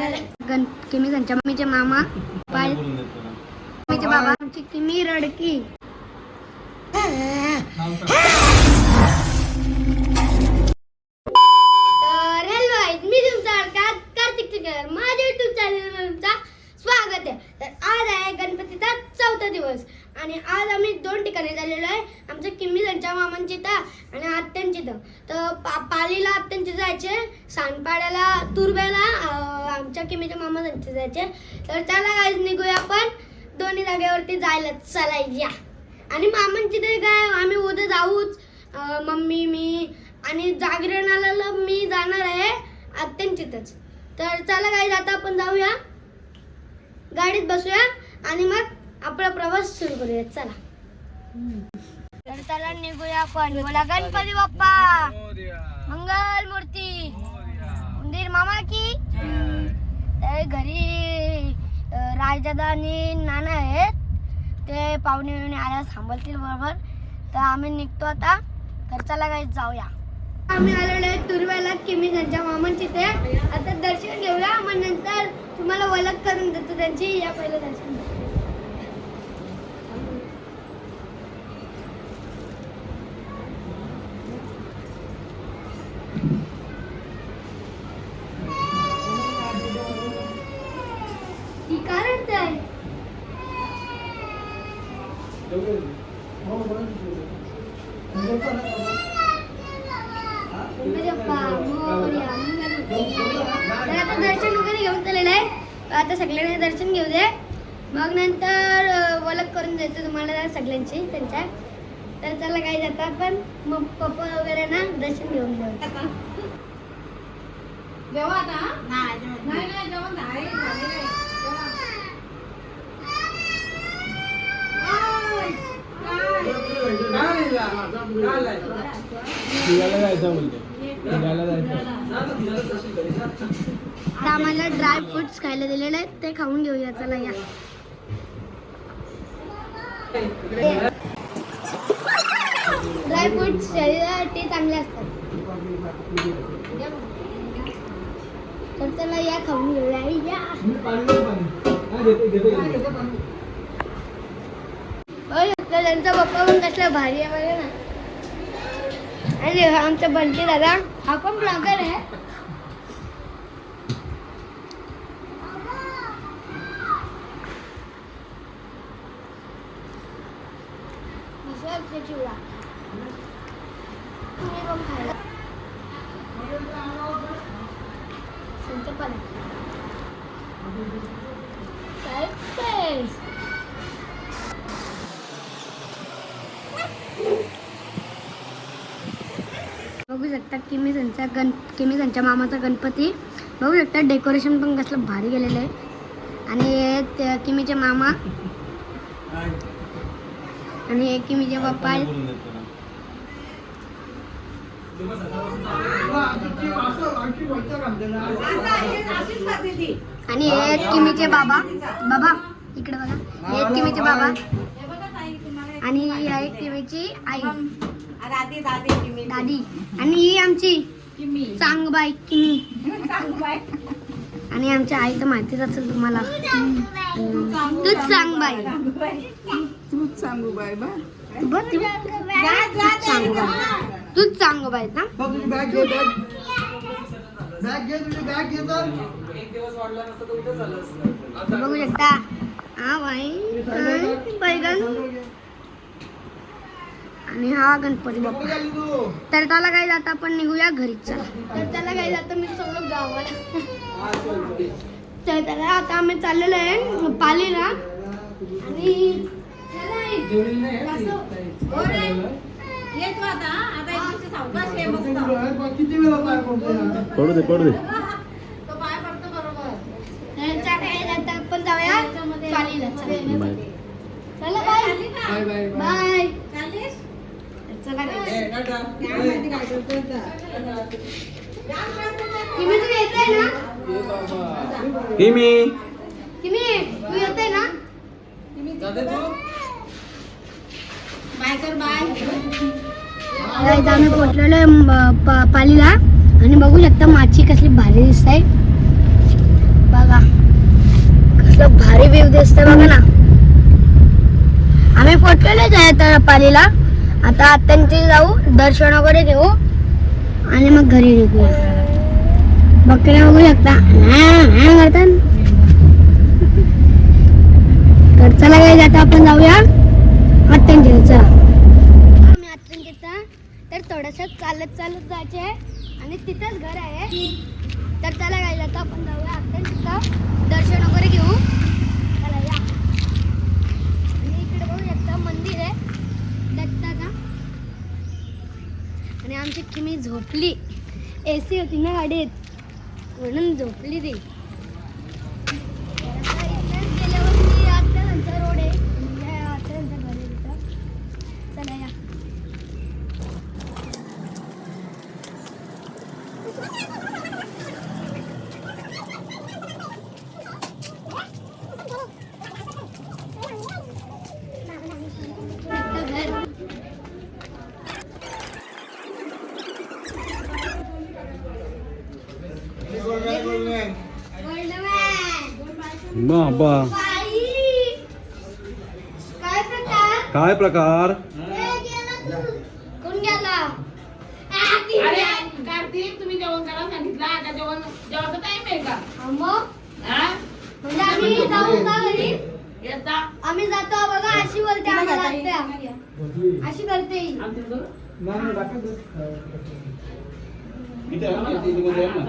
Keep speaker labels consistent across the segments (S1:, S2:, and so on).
S1: गण किमी त्यांच्या मम्मीचे मामा पाय मम्मीचे बाबा आमची किमी रडकी. तर हॅलो आहेत मी तुमचा कार्तिक माझ्या युट्यूब चॅनल तुमचा स्वागत आहे. तर आज आहे दिवस. आणि आज आम्ही दोन ठिकाणी झालेलो आहे. आमच्या किम्मी त्यांच्या मामांची इथं आणि आत्यांची इथं. तर पा पालीला आत्यांचे जायचे सांडपाड्याला तुरब्याला आमच्या किमीच्या मामा त्यांचे जायचे. तर त्याला गाईज निघूया आपण. दोन्ही जागेवरती जायला चला या. आणि मामांची तरी काय आम्ही उद्या जाऊच. मम्मी मी आणि जागरणाला मी जाणार आहे आत्यांचीतच तर चला गाईज आता आपण जाऊया. गाडीत बसूया. आणि मग आपला प्रवास सुरू करूया चला. चला निघूया आपण. बोला गणपती बाप्पा. मंगल मूर्ती. उंदीर मामा की? घरी राजदादा आणि नाना आहेत. ते पाहुणे बिवणे आल्या थांबवतील बरोबर. तर आम्ही निघतो आता. तर चला काही जाऊया. आम्ही आलेलो आहे तुरव्याला किमी त्यांच्या मामांची ते आता दर्शन घेऊया. मग नंतर तुम्हाला ओळख करून देतो त्यांची. या पहिलं दर्शन घ्या. ही का रडताय? गणपती बाप्पा, मोरया, मंगलमूर्ती. तर आता म्हणजे दर्शन वगैरे घेऊन चाललेलं आहे. आता सगळ्यांनी दर्शन घेऊ दे. मग नंतर अं, ओळख करून द्यायचं तुम्हाला सगळ्यांची त्यांच्या. तर चला काही जाता पण मग पप्पा वगैरे ना दर्शन घेऊन
S2: जेव्हा आता नाही नाही
S1: तर आम्हाला ड्राय फ्रुट्स खायला दिलेले आहेत ते खाऊन घेऊया चला या. ड्राय फ्रुट्स शरीरासाठी चांगले असतात. तर चला या खाऊन घेऊया. या. त्यांचा पप्पा पण कसला भारी आहे बघा ना. आणि आमचा बंटी दादा. हा पण ब्लॉगर आहे? चिवडा बघू शकता किमी त्यांचा गण किमी त्यांच्या मामाचा गणपती. बघू शकता डेकोरेशन पण कसलं भारी गेलेलं आहे. आणि हे किमीचे मामा. आणि हे किमीचे पप्पा आहेत.
S2: अशीच खाते ती.
S1: आणि हे किमीचे बाबा. बाबा इकडे बघा. हे आहेत किमीचे बाबा. आणि ही आहे किमीची आई.
S2: दादी.
S1: आणि ही आमची
S2: किमी
S1: चांगबाई किमी. आणि आमच्या आई तर माहितीच असेल तुम्हाला. तूच सांग बाई
S2: तूच सांगू बाय बा
S1: बघ तू.
S2: जा, जा,
S1: सांगू
S2: जा.
S1: बाई तूच सांग बाई ना बघू शकता हा बाई. हा, बैगन आणि हा गणपती बाप्पा. तर त्याला काय जात आपण निघूया घरी. चला. तर त्याला काय जातं मी सगळं गावाला तर त्याला आता आम्ही चाललेलो आहे पालीला. आणि.
S2: ये तू आता. आता एक दिवशी सावकाश ये मस्त.
S3: किती वेळा पाय पडतो
S4: पडू दे पडू दे.
S2: तो पाय पडतो बरोबर.
S1: जातं आपण जाऊया. पालीला चला. चला बाय.
S2: चालली. का?
S3: Bye bye.
S1: बाय.
S2: चाललीस?
S1: चला guys. किमी तू येते ना?
S4: किमी?
S1: किमी तू येते ना?
S2: बाय कर बाय.
S1: गाईज आम्ही पोचलेलो आहे पालीला. आणि बघू शकता माची कसली भारी दिसत. आहे बघा. कसलं भारी व्ह्यू दिसत बघा ना. आम्ही पोचलेलेच आहे तर पालीला. आता आत्यांची जाऊ दर्शन वगैरे घेऊ. आणि मग घरी निघूया. बकऱ्या बघू शकता. करतात तर चला काय आता आपण जाऊया आत्यांची. चला. तर चालत चालत जायचे. आहे आणि तिथंच घर आहे. तर चला काय आता आपण जाऊया. तिथं दर्शन वगैरे घेऊ. चला या. आणि इकडे बघू शकता मंदिर आहे. दत्ताचा. आणि आमची किमी झोपली. ए सी होती ना गाडीत. म्हणून झोपली ती तर आता इथेच गेल्यावरती आत्याचा रोड आहे म्हणजे आत्याचं घर आहे तिथं चला या आता घर Golden
S4: बाबा
S1: काय प्रकार
S4: काय प्रकार
S1: ए, गेला तू. कोण गेला आ, ती
S2: अरे
S1: गेली.
S2: कार्तिक तुम्ही जेवण करा सांगितलं आता जेवण जेवायचा टाइम आहे का
S1: हा, मग? म्हणजे आम्ही जाऊ का घरी
S2: येता
S1: आम्ही जातो बघा अशी बोलते आम्हाला आत्या. अशी करते ही.
S2: आमच्या बरोबर?
S3: ते. नाही, कधी बोलली? वाचून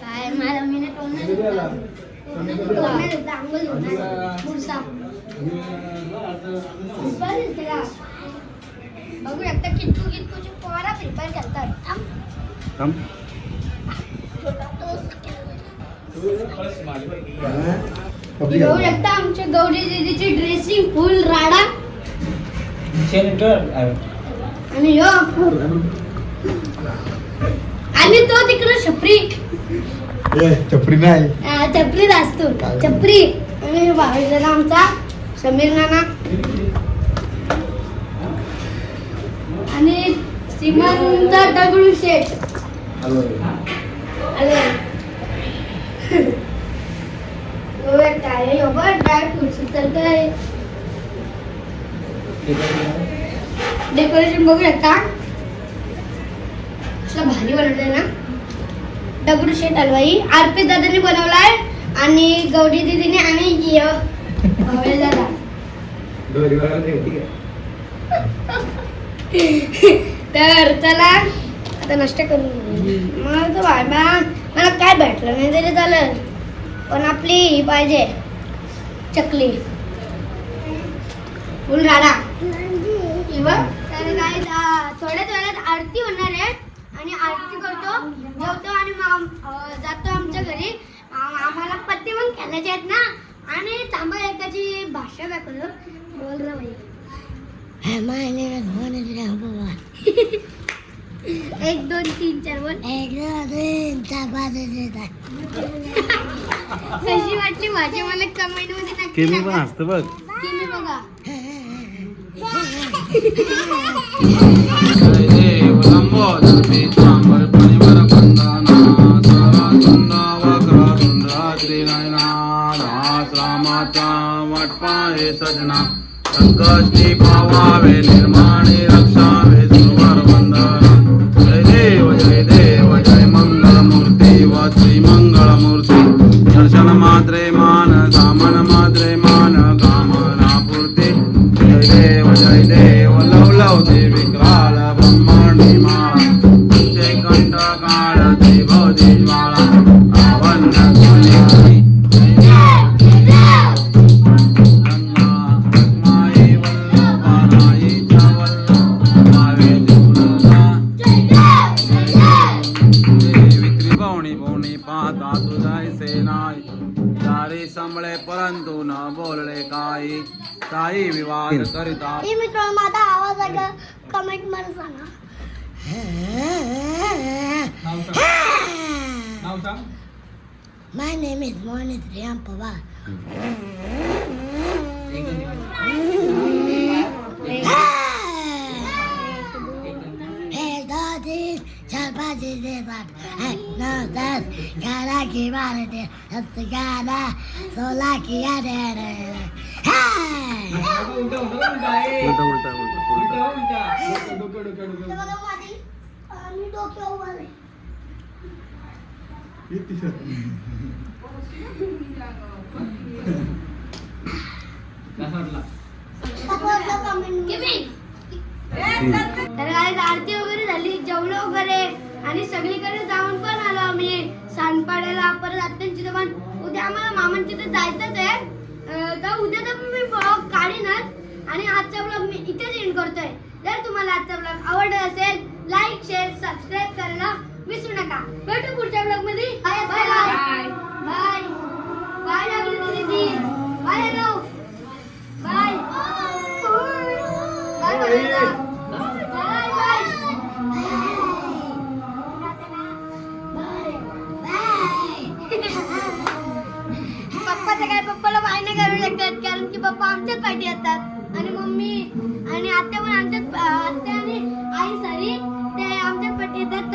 S1: काय मला मी? बघू एकटा किटकू किटकूची पोरा प्रिपेअर करतात थांब.
S4: थांब.
S1: बघू शकता आमच्या गौरी दीदीची ड्रेसिंग फुल राडा. आणि ह्यो आणि तो तिकडे छपरी.
S3: चपरी नाही.
S1: छपरीत असतो छपरी. आणि भावेला आमचा. समीर नाना. आणि श्रीमंत दगडू शेठ आले काय आहे, हो बघ, डेकोरेशन बघू शकता कसलं भारी बनवलंय ना? दगडूशेठ हलवाई आरपी दादाने बनवलाय आणि गौरी दीदीने आणि य- दादा. तर चला आता नष्ट करून मग मला तर बाबा मला काय भेटलं नाही तरी चालेल. पण आपली ही पाहिजे. चकली. फुल राडा काय थोड्याच वेळात आरती होणार आहे. आणि आरती करतो जेवतो आणि जातो आमच्या घरी. आम- आम्हाला पत्ते पण खेळायचे आहेत ना. आणि थांबा एकाची भाषा दाखवतो बोल रे भाई एक दोन तीन चार बोल. एक दोन तीन चार पाच कशी वाटली? माझी मला कमेंटमध्ये नक्की
S4: केमी पण
S1: सांगा.
S4: असतं बघ.
S1: किमी बघा.
S4: सजना संकष्टी पावावे निर्माणे रक्षावे. living पाहुणी पाहता तुझाय सेनाय दारी संभळे परंतु न बोलले काही काही विवाद करिता
S1: हे मित्र माझा आवाज आहे का कमेंटमध्ये सांगा
S3: नाव सांग नाव सांग
S1: My name is Pawar. Hey, daddy, Hey!
S3: उलटा उलटा उलटा
S4: उलटा उलटा
S3: डोकं डोकं डोकं हे टी-शर्ट.
S1: तर आरती वगैरे झाली जेवलो वगैरे आणि सगळीकडे जाऊन पण आम्ही सांडपाड्याला परत आत्यांची पण उद्या आम्हाला मामांची तर जायचंच आहे. तर उद्या तर मी ब्लॉग काढीनच आणि आजचा ब्लॉग मी इथेच एंड करतोय. जर तुम्हाला आजचा ब्लॉग आवडला असेल लाईक शेअर सबस्क्राईब करायला विसरू नका. भेटू पुढच्या ब्लॉगमध्ये. Bye bye
S2: bye
S1: bye bye लागली दीदी. Bye hello bye bye bye bye कारण की पप्पा आमच्याच पाठी येतात. आणि मम्मी आणि आत्या पण आमच्याच आत्या आणि आई सारी ते आमच्याच पाठी येतात.